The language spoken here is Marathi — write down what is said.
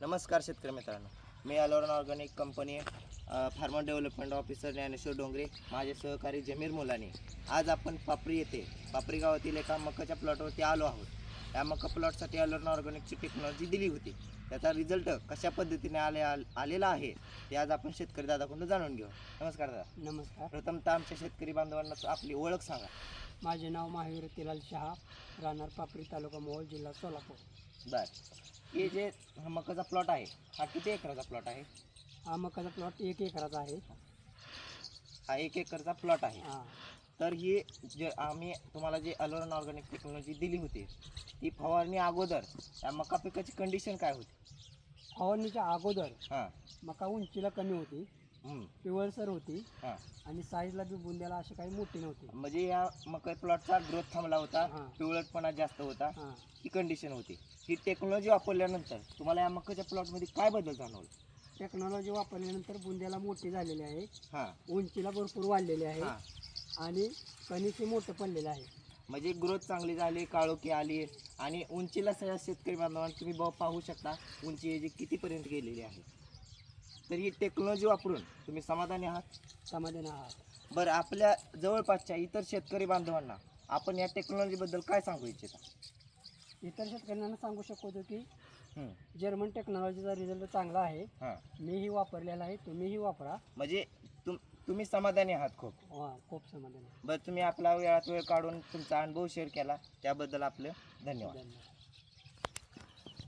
नमस्कार शेतकरी मित्रांनो. मी अलोरन organic company farmer development officer Dnyaneshwar Dongre माझे सहकारी जमीर मुलानी. आज आपण पापरी येथे पापरी गावातील एका मकाच्या प्लॉटवरती आलो आहोत. या मका प्लॉटसाठी अलोरन ऑर्गॅनिकची टेक्नॉलॉजी दिली होती. त्याचा रिझल्ट कशा पद्धतीने आले आल- आलेला आहे ते आज आपण शेतकरी दादाकडून जाणून घेऊ. नमस्कार दादा. नमस्कार. प्रथमतः आमच्या शेतकरी बांधवांना आपली ओळख सांगा. माझे नाव महावीर तिलाल शहा राहणार पापरी तालुका मोहोळ जिल्हा सोलापूर. बर. हे जे हा मकाचा प्लॉट आहे हा किती एकराचा प्लॉट आहे? हा मकाचा प्लॉट एक एकराचा आहे. हा एक एकरचा प्लॉट आहे. हा. तर ही जे आम्ही तुम्हाला जी अलोरन ऑर्गॅनिक टेक्नॉलॉजी दिली होती ती फवारणी अगोदर या मका पिकाची कंडिशन काय होती? फवारणीच्या अगोदर हां. मका उंचीला कमी होती. पिवळसर होती. हां. आणि साईजला बी बुंद्याला अशी काही मोठी नव्हती. म्हणजे या मका प्लॉटचा ग्रोथ थांबला होता. हां. पिवळटपणा जास्त होता. हां. ही कंडिशन होती. ही टेक्नॉलॉजी वापरल्यानंतर तुम्हाला या मकाच्या प्लॉटमध्ये काय बदल जाणवला? टेक्नॉलॉजी वापरल्यानंतर बुंद्याला मोठी झालेली आहे. हां. उंचीला भरपूर वाढलेली आहे. हां. आणि कणीची मोठं पडलेलं आहे. म्हणजे ग्रोथ चांगली झाली काळोखी आली. आणि उंचीला सगळ्या शेतकरी बांधवांना तुम्ही भाव पाहू शकता उंची याची कितीपर्यंत गेलेली आहे. तर ही टेक्नॉलॉजी वापरून तुम्ही समाधानी आहात? समाधान आहात. बरं आपल्या जवळपासच्या इतर शेतकरी बांधवांना आपण या टेक्नॉलॉजीबद्दल काय सांगू इच्छिता? इतर शेतकऱ्यांना सांगू शकतो की हं, जर्मन टेक्नॉलॉजीचा रिझल्ट चांगला आहे. हां. मीही वापरलेला आहे तुम्हीही वापरा. म्हणजे तुम तुम्ही समाधानी आहात खूप? वा खूप समाधान आहे बरं तुम्ही आपला वेळात वेळ काढून तुमचा अनुभव शेअर केला. त्याबद्दल आपलं धन्यवाद. धन्यवाद.